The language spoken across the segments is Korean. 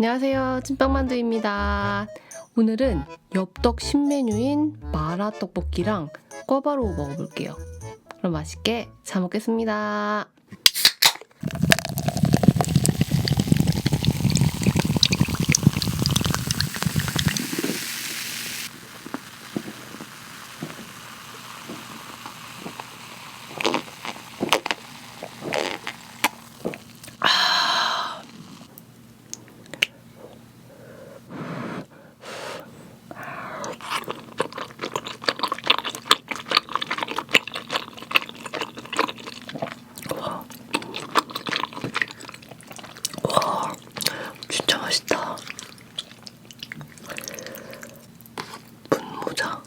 안녕하세요. 찐빵만두입니다. 오늘은 엽떡 신메뉴인 마라 떡볶이랑 꿔바로우 먹어볼게요. 그럼 맛있게 잘 먹겠습니다. 보자.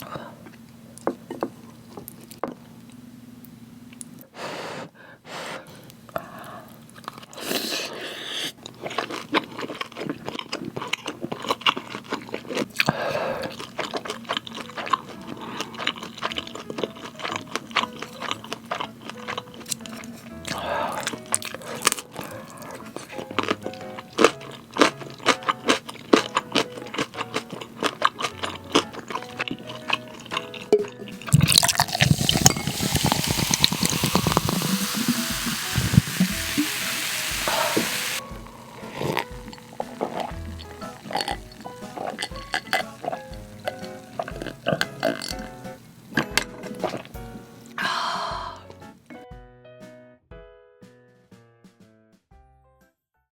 Oh.